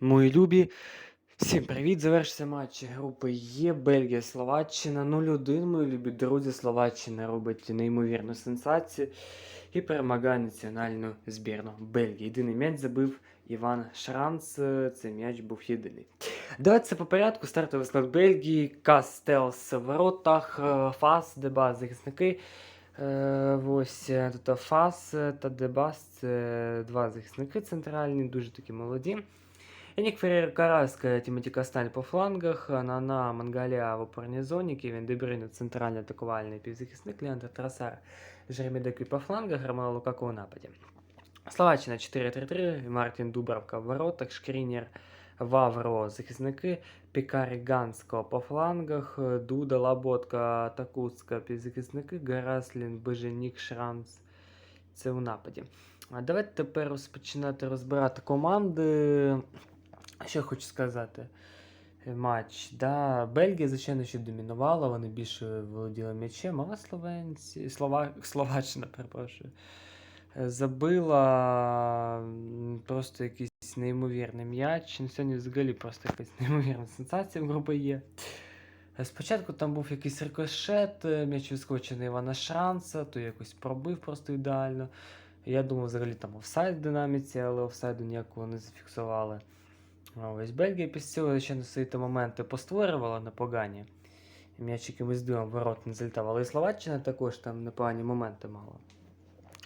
Мої любі, всім привіт! Завершився матч групи Є Бельгія, Словаччина 0-1. Мої любі друзі, Словаччина робить неймовірну сенсацію і перемагає національну збірну Бельгії. Єдиний м'яч забив Іван Шранц. Цей м'яч був єдиний. Давайте по порядку. Стартовий склад Бельгії, Кастелс в воротах, е, Фас, Деба, захисники. Е, Ось е, тут Фас е, та Дебас це два захисники центральні, дуже такі молоді. Енік Феррер Караска, Тімоті Касталь по флангах, Нана Мангаля в опорній зоні, Кевін Дебрюйне центральний атакувальний півзахисник, Леандр Трасар, Жеремі Декі по флангах, Ромело Лукако у нападі. Словаччина 4-3-3, Мартін Дубравка в воротах, Шкрінєр, Вавро, захисники, Пікарі Гансько по флангах, Дуда, Лаботка, Такутська півзахисники, Гараслін, Беженік, Шранц. Це у нападі. А давайте тепер розпочинати розбирати команди. Що хочу сказати? Е, Матч. Да, Бельгія, звичайно, що домінувала, вони більше володіли м'ячем, але Словенці, Слова... Словаччина, перепрошую, е, забила просто якийсь неймовірний м'яч. Ну, Сьогодні взагалі просто якась неймовірна сенсація в групі є. Е, Спочатку там був якийсь рикошет, м'яч на Івана Шранца, то якось пробив просто ідеально. Я думав, взагалі там офсайд в динаміці, але офсайду ніякого не зафіксували. Ось Бельгія після цього ще на свої моменти постворювала непогані. М'яч якимось дивом в ворот не залітав, але і Словаччина також там непогані моменти мала.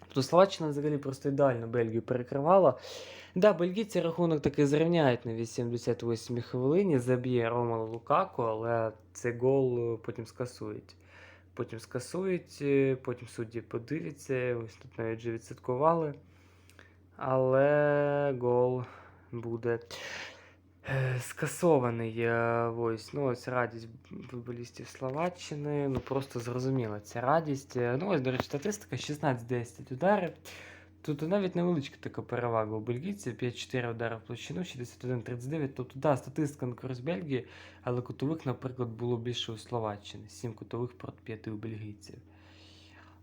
Тобто Словаччина взагалі просто ідеально Бельгію перекривала. Да, бельгійці рахунок таки зрівняють на 88-й хвилині, заб'є Ромело Лукако, але цей гол е, потім скасують. Потім скасують, е, потім судді подивляться, ось тут навіть вже відсвяткували. Але гол буде скасований. Е, Ось, ну, ось радість футболістів Словаччини. Ну просто зрозуміла ця радість. Е, Ну, ось, до речі, статистика: 16-10 ударів. Тут навіть невеличка така перевага у бельгійців, 5-4 удари в площину, 61-39. Тобто, да, статистика на користь Бельгії, але кутових, наприклад, було більше у Словаччини. 7 кутових проти 5 у бельгійців.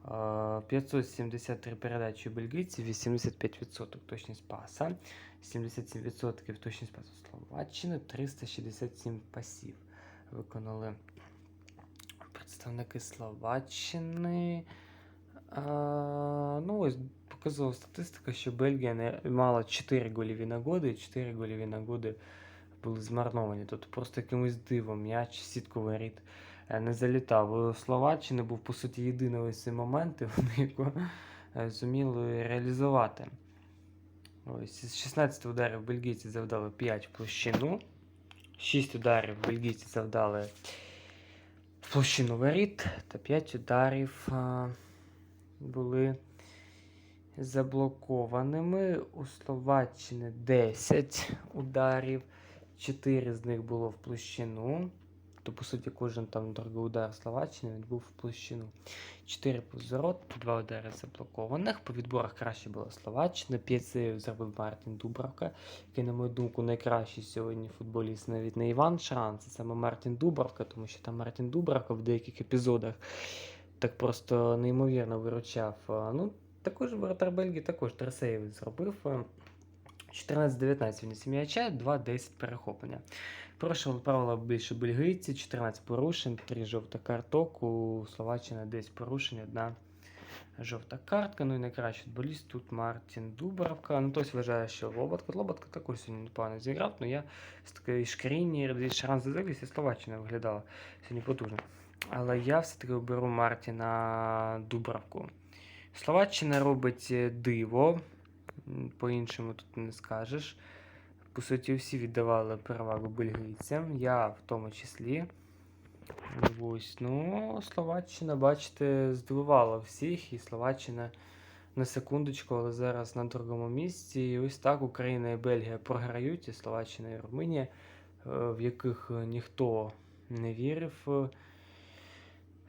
Е, 573 передачі у бельгійців, 85% точність паса, 77% точність пасу Словаччини, 367 пасів виконали представники Словаччини. А, ну, ось показувала статистика, що Бельгія не мала 4 гольові нагоди, і 4 гольові нагоди були змарновані. Тобто просто якимось дивом м'яч, сітковий рід е, не залітав. У Словаччини був, по суті, єдиний ось цей момент, його е, зуміли реалізувати. Ось із 16 ударів бельгійці завдали 5 в площину. 6 ударів бельгійці завдали в площину воріт, та 5 ударів а, були заблокованими. У Словаччини 10 ударів, 4 з них було в площину. То, по суті, кожен там другий удар Словаччини він був в площину. 4 позорот, 2 удари заблокованих. По відборах краще була Словаччина. 5 сейвів зробив Мартін Дубравка, який, на мою думку, найкращий сьогодні футболіст навіть не Іван Шран, це саме Мартін Дубравка, тому що там Мартін Дубравка в деяких епізодах так просто неймовірно виручав. Ну, також воротар Бельгії також три зробив. А, 14-19 він м'яча, 2-10 перехоплення. Порушили правила більше бельгійці, 14 порушень, 3 жовта карток, у Словаччини 10 порушень, одна жовта картка. Ну і найкращий футболіст тут Мартін Дубравка. Ну, хтось вважає, що Лоботка. Лоботка також сьогодні непогано зіграв, але я з такої шкріні, шанс задивився, Словаччина виглядала сьогодні потужно. Але я все-таки оберу Мартіна Дубравку. Словаччина робить е, диво, по-іншому тут не скажеш. По суті, всі віддавали перевагу бельгійцям, я в тому числі. Ось, ну, Словаччина, бачите, здивувала всіх, і Словаччина на секундочку, але зараз на другому місці. І ось так Україна і Бельгія програють, і Словаччина і Румунія, е, в яких ніхто не вірив.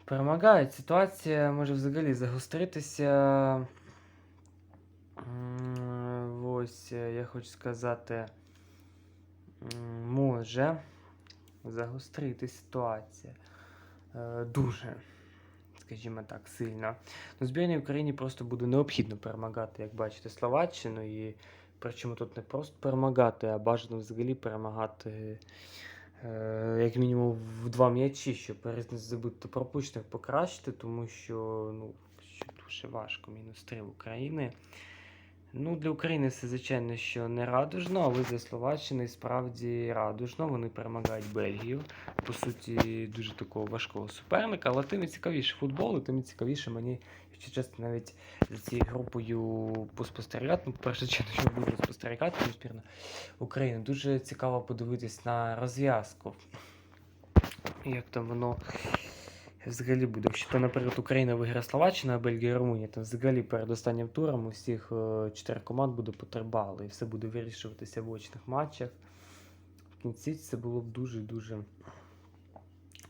Перемагають. Ситуація може взагалі загостритися. Ось, е, я хочу сказати, може загострити ситуація. Е, Дуже, скажімо так, сильно. Ну, збірній Україні просто буде необхідно перемагати, як бачите, Словаччину. І Причому тут не просто перемагати, а бажано взагалі перемагати е, як мінімум в два м'ячі, щоб різницю забити пропущених покращити, тому що ну, дуже важко. Мінус 3 в України. Ну, для України це, звичайно, що не радужно, але для Словаччини справді радужно. Вони перемагають Бельгію. По суті, дуже такого важкого суперника, але тим і цікавіше футбол, і тим і цікавіше мені, якщо чесно, навіть за цією групою поспостерігати. Ну, перше, чесно, що буду спостерігати, тому збірна Дуже цікаво подивитись на розв'язку. Як там воно взагалі буде. Якщо наприклад, Україна виграє Словаччина, а Бельгія Румунія, то взагалі перед останнім туром усіх е, чотирьох команд буде по і все буде вирішуватися в очних матчах. В кінці це було б дуже-дуже,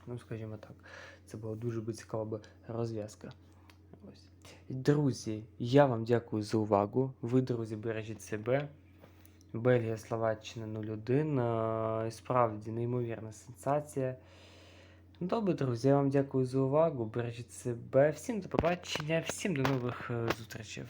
ну скажімо так, це була дуже би цікава розв'язка. Ось. Друзі, я вам дякую за увагу. Ви, друзі, бережіть себе. Бельгія, Словаччина 0-1. Е, Справді неймовірна сенсація. Добре, друзі, я вам дякую за увагу. Бережіть себе. Всім до побачення, всім до нових е, зустрічей.